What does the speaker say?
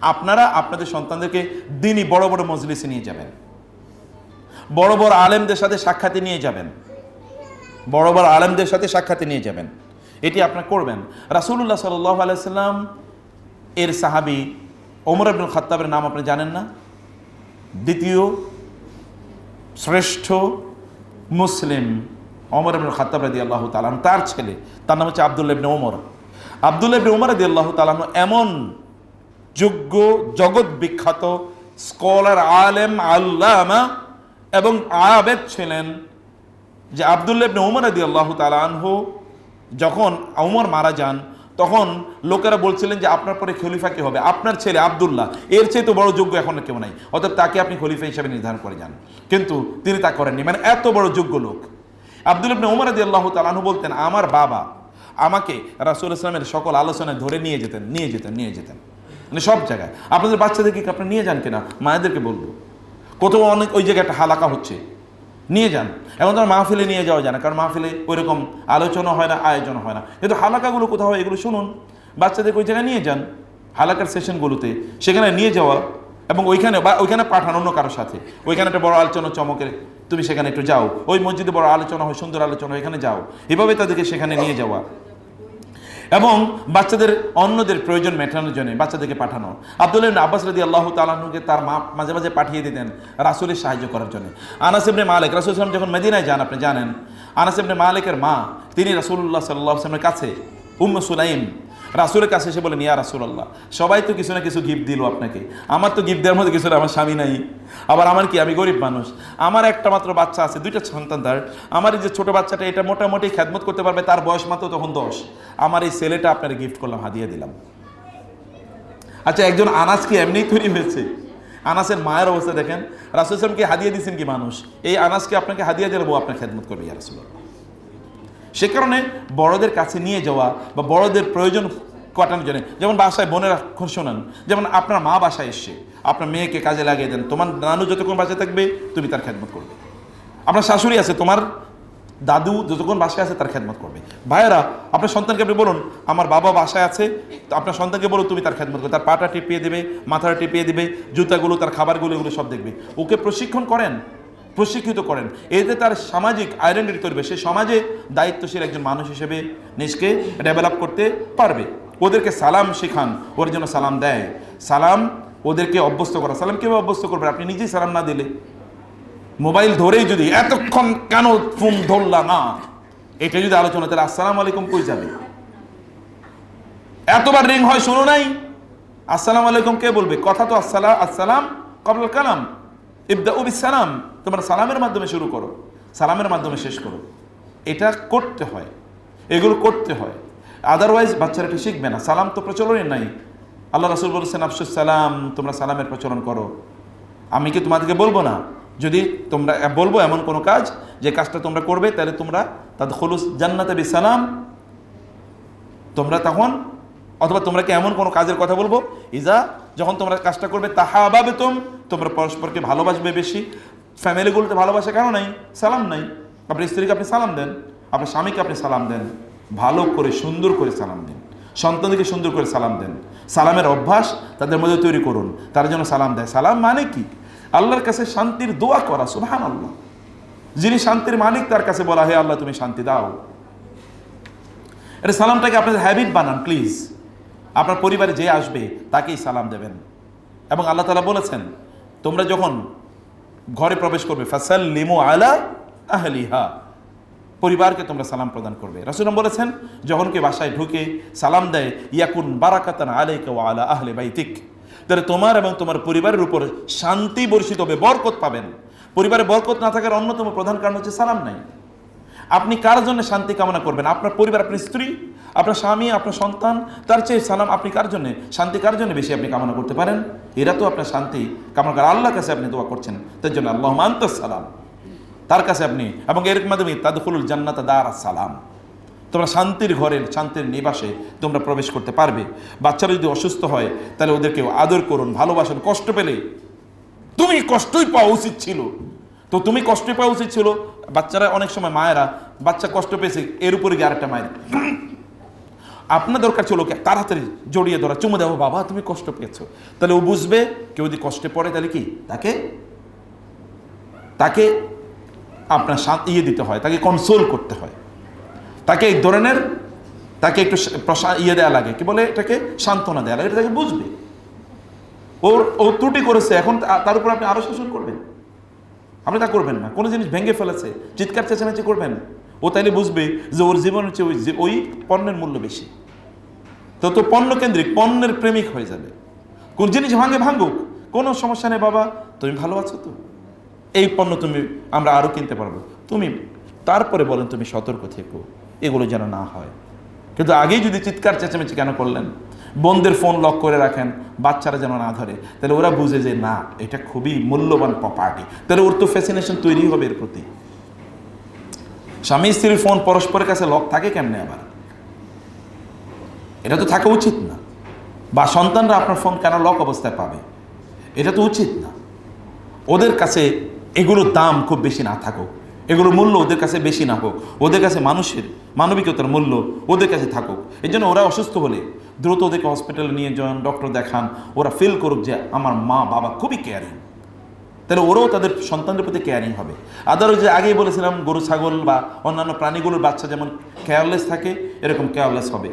আপনারা আপনাদের সন্তানদেরকে দিনই বড় বড় মজলিসে নিয়ে যাবেন। বড় বড় আলেমদের সাথে সাক্ষাতে নিয়ে যাবেন। বড় বড় আলেমদের সাথে সাক্ষাতে নিয়ে যাবেন। এটি আপনারা করবেন। রাসুল্লাহ সাল্লাহ আলাইসাল্লাম এর সাহাবি ওমর আব্দুল খাত্তাবের নাম আপনি জানেন না? দ্বিতীয় শ্রেষ্ঠ মুসলিম অমর ইবনে খাত্তাব রাদি আল্লাহ তালান তার ছেলে, তার নাম হচ্ছে আবদুল্লাহ ইবনে ওমর। আবদুল্লাহ ইবনে ওমর রাদি আল্লাহ তালান এমন যোগ্য জগৎ বিখ্যাত স্কলার আলেম আল্লামা এবং আবেদ ছিলেন যে আবদুল্লাহ ওমর রাদি আল্লাহ তালানহু যখন ওমর মারা যান, তখন লোকেরা বলছিলেন যে আপনার পরে খলিফা কি হবে? আপনার ছেলে আবদুল্লাহ। এর চেয়ে তো বড় যোগ্য এখন কেউ নাই। অর্থাৎ তাকে আপনি খলিফা হিসাবে নির্ধারণ করে যান। কিন্তু তিনি তা করেননি। মানে এত বড় যোগ্য লোক। আব্দুল ইবনে উমর আদি আল্লাহ তালাহু বলতেন, আমার বাবা আমাকে রাসুল ইসলামের সকল আলোচনায় ধরে নিয়ে যেতেন নিয়ে যেতেন নিয়ে যেতেন। মানে সব জায়গায়। আপনাদের বাচ্চাদেরকে আপনি নিয়ে যান কিনা? মায়েদেরকে বলব। কোথাও অনেক, ওই জায়গায় একটা হালাকা হচ্ছে। নিয়ে যান। এখন তো আর মাহফিলে নিয়ে যাওয়া যায় না, কারণ মাহফিলে ওইরকম আলোচনা হয় না, আয়োজন হয় না। কিন্তু হালাকাগুলো কোথাও এগুলো শুনুন। বাচ্চাদেরকে ওই জায়গায় নিয়ে যান, হালাকার সেশনগুলোতে। সেখানে নিয়ে যাওয়া এবং ওইখানে বা ওইখানে পাঠানো অন্য কারোর সাথে। ওইখানে একটা বড় আলোচনা চমকের, তুমি সেখানে একটু যাও। ওই মসজিদে বড় আলোচনা হয়, সুন্দর আলোচনা এখানে যাও। এভাবে তাদেরকে সেখানে নিয়ে যাওয়া। এবং বাচ্চাদের অন্যদের প্রয়োজন মেটানোর জন্য বাচ্চাদেরকে পাঠানো। আব্দুল আব্বাস রদি আল্লাহ তালাহুকে তার মা মাঝে মাঝে পাঠিয়ে দিতেন রাসুলের সাহায্য করার জন্য। আনাসিবনে মালিক রাসুল ইসলাম যখন মেদিনায় যান, আপনি জানেন আনাসিবনে মালিকের মা, তিনি রাসুল্লাহ সাল্লাহ আসলামের কাছে, উম্ম সুলাইম রাসুলের কাছে এসে বলেন ইয়া রাসুলাল্লাহ, সবাই তো কিছু না কিছু গিফট দিল আপনাকে। আমার তো গিফট দেওয়ার মধ্যে কিছু আমার স্বামী নাই। আবার আমার কি, আমি গরিব মানুষ। আমার একটা মাত্র বাচ্চা আছে, দুইটা সন্তান তার। আমার এই যে ছোট বাচ্চাটা, এটা মোটামুটি খেদমত করতে পারবে, তার বয়স মাত্র তখন দশ। আমার এই ছেলেটা আপনার গিফট করলাম, হাদিয়ে দিলাম। আচ্ছা একজন আনাস কি এমনিই তৈরি হয়েছে? আনাসের মায়ের অবস্থা দেখেন। রাসুল ইসলামকে হাদিয়ে দিয়েছেন কি মানুষ? এই আনাসকে আপনাকে হাদিয়ে দিলে বউ আপনার খেদমত করবে, ইয়া রাসুল্লাহ সে কারণে বড়দের কাছে নিয়ে যাওয়া বা বড়দের প্রয়োজন কাটানোর জন্য, যেমন বাসায় বোনেরা শোনান, যেমন আপনার মা বাসায় এসছে আপনার মেয়েকে কাজে লাগিয়ে দেন, তোমার নানু যতক্ষণ বাসায় থাকবে তুমি তার খেদমত করবে। আপনার শাশুড়ি আছে, তোমার দাদু যতক্ষণ বাসায় আছে তার খেদমত করবে। ভাইয়েরা, আপনার সন্তানকে আপনি বলুন, আমার বাবা বাসায় আছে আপনার সন্তানকে বলুন তুমি তার খেদমত করবে। তার পাটা টিপিয়ে দেবে, মাথাটা টিপিয়ে দেবে, জুতাগুলো, তার খাবারগুলো, এগুলো সব দেখবে। ওকে প্রশিক্ষণ করেন প্রশিক্ষিত করেন। এতে তার সামাজিক আইডেন্টিটি করবে সে সমাজে দায়িত্বশীল একজন মানুষ হিসেবে নিজকে ডেভেলপ করতে পারবে। ওদেরকে সালাম শেখান। ওর জন্য সালাম দেয়। সালাম ওদেরকে অভ্যস্ত করা। সালাম কীভাবে অভ্যস্ত করবে? আপনি নিজেই সালাম না দিলে। মোবাইল ধরেই যদি এতক্ষণ কেন ফোন ধরলা না? এটা যদি আলোচনা তাহলে আসসালাম আলাইকুম কই যাবে? এতবার রিং হয়, শুনো নাই? আসসালাম আলাইকুম কে বলবে? কথা তো আসসালাম আসসালাম কবল কালাম। ইবদা সালাম তোমরা সালামের মাধ্যমে শুরু করো, সালামের মাধ্যমে শেষ করো। এটা করতে হয়, এগুলো করতে হয়। আদারওয়াইজ বাচ্চারা এটা শিখবে না। সালাম তো প্রচলনই নাই। আল্লাহ রাসুল বলছেন, আফসুস সালাম, তোমরা সালামের প্রচলন করো। আমি কি তোমাদেরকে বলব না? যদি তোমরা, বলব এমন কোনো কাজ, যে কাজটা তোমরা করবে, তাহলে তোমরা তাদের খলুস জান্নাতে সালাম তোমরা তখন অথবা তোমরা কি এমন কোনো কাজের কথা বলব? ইজা, যখন তোমরা কাজটা করবে তাহা আবাবে তোম তোমরা পরস্পরকে ভালোবাসবে বেশি। ফ্যামিলিগুলোতে ভালোবাসা কেন নাই? সালাম নাই। আপনার স্ত্রীকে আপনি সালাম দেন, আপনার স্বামীকে আপনি সালাম দেন। ভালো করে, সুন্দর করে সালাম দিন। সন্তানদেরকে সুন্দর করে সালাম দেন। সালামের অভ্যাস তাদের মধ্যে তৈরি করুন। তারা যেন সালাম দেয়। সালাম মানে কি? আল্লাহর কাছে শান্তির দোয়া করা সুবহান আল্লাহ যিনি শান্তির মালিক, তার কাছে বলা, হে আল্লাহ, তুমি শান্তি দাও। এটা সালামটাকে আপনাদের হ্যাবিট বানান প্লিজ আপনার পরিবারে যে আসবে, তাকেই সালাম দেবেন। এবং আল্লাহ তালা বলেছেন, তোমরা যখন ঘরে প্রবেশ করবে ফাসাল লিমু আলা আহলিহা, পরিবারকে তোমরা সালাম প্রদান করবে। রাসুলাম বলেছেন, যখন কে বাসায় ঢুকে সালাম দেয়, ইয়াকুন বারাকাতান আলাইকা ওয়া আলা আহলে বাইতিক, তাহলে তোমার এবং তোমার পরিবারের উপর শান্তি বর্ষিত হবে, বরকত পাবেন। পরিবারে বরকত না থাকার অন্যতম প্রধান কারণ হচ্ছে সালাম নাই। আপনি কার জন্য শান্তি কামনা করবেন? আপনার পরিবার, আপনার স্ত্রী? আপনার স্বামী, আপনার সন্তান, তার চেয়ে সালাম আপনি কার জন্য? শান্তি কার জন্য বেশি আপনি কামনা করতে পারেন? এরা তো আপনার শান্তি, কামনা করে আল্লাহর কাছে আপনি দোয়া করছেন। তার জন্য আল্লাহ সালাম। তার কাছে আপনি, এবং এর মাধ্যমে তাদুল জান্নাত দার সালাম। তোমরা শান্তির ঘরের, শান্তির নিবাসে তোমরা প্রবেশ করতে পারবে। বাচ্চারা যদি অসুস্থ হয়, তাহলে ওদেরকে আদর করুন, ভালোবাসুন, কষ্ট পেলে। তুমি কষ্টই পাওয়া উচিত ছিল। তো তুমি কষ্টই পাওয়া উচিত ছিল। বাচ্চারা অনেক সময় মায়েরা, বাচ্চা কষ্ট পেয়েছে, এর উপরে গিয়ে আরেকটা মায়ের আপনার দরকার ছিল ওকে তাড়াতাড়ি জড়িয়ে ধরা, চুমু দেবো বাবা, তুমি কষ্ট পেয়েছ। তাহলে ও বুঝবে, কেউ যদি কষ্টে পড়ে, তাহলে কি? তাকে তাকে আপনার শান্ত ইয়ে দিতে হয়, তাকে কনসোল করতে হয়। তাকে এই ধরনের, তাকে একটু ইয়ে দেওয়া লাগে। কি বলে এটাকে? সান্ত্বনা দেওয়া লাগে। এটা তাকে বুঝবে। ওর, ও ত্রুটি করেছে, এখন তার উপর আপনি আরও শাসন করবেন। আপনি তা করবেন না। কোনো জিনিস ভেঙে ফেলেছে, চিৎকার চেঁচামেচি করবেন। ও তাইলে বুঝবে যে ওর জীবনের চেয়ে ওই যে- ওই পণ্যের মূল্য বেশি। তত পণ্য কেন্দ্রিক, পণ্যের প্রেমিক হয়ে যাবে। কোন জিনিস ভাঙে ভাঙুক, কোনো সমস্যা নেই বাবা, তুমি ভালো আছো তো? এই পণ্য তুমি, আমরা আরও কিনতে পারব। তুমি তারপরে বলেন তুমি সতর্ক থেকো, এগুলো যেন না হয়। কিন্তু আগেই যদি চিৎকার চেঁচামেচি কেন করলেন? বোনদের ফোন লক করে রাখেন, বাচ্চারা যেন না ধরে। তাহলে ওরা বুঝে যে না, এটা খুবই মূল্যবান প্রপার্টি তাহলে ওর তো ফ্যাসিনেশন তৈরি হবে এর প্রতি। স্বামী স্ত্রীর ফোন পরস্পরের কাছে লক থাকে কেমনে আবার? এটা তো থাকা উচিত না। বা সন্তানরা আপনার ফোন কেন লক অবস্থায় পাবে? এটা তো উচিত না। ওদের কাছে এগুলোর দাম খুব বেশি না থাকুক। এগুলোর মূল্য ওদের কাছে বেশি না হোক। ওদের কাছে মানুষের মানবিকতার মূল্য ওদের কাছে থাকুক। এই জন্য ওরা অসুস্থ হলে দ্রুত ওদেরকে হসপিটালে নিয়ে যান ডক্টর দেখান। ওরা ফিল করুক যে আমার মা বাবা খুবই কেয়ারিং তাহলে ওরাও তাদের সন্তানদের প্রতি কেয়ারিং হবে। আদারও যে আগেই বলেছিলাম, গরু, ছাগল বা অন্যান্য প্রাণীগুলোর বাচ্চা যেমন কেয়ারলেস থাকে, এরকম কেয়ারলেস হবে।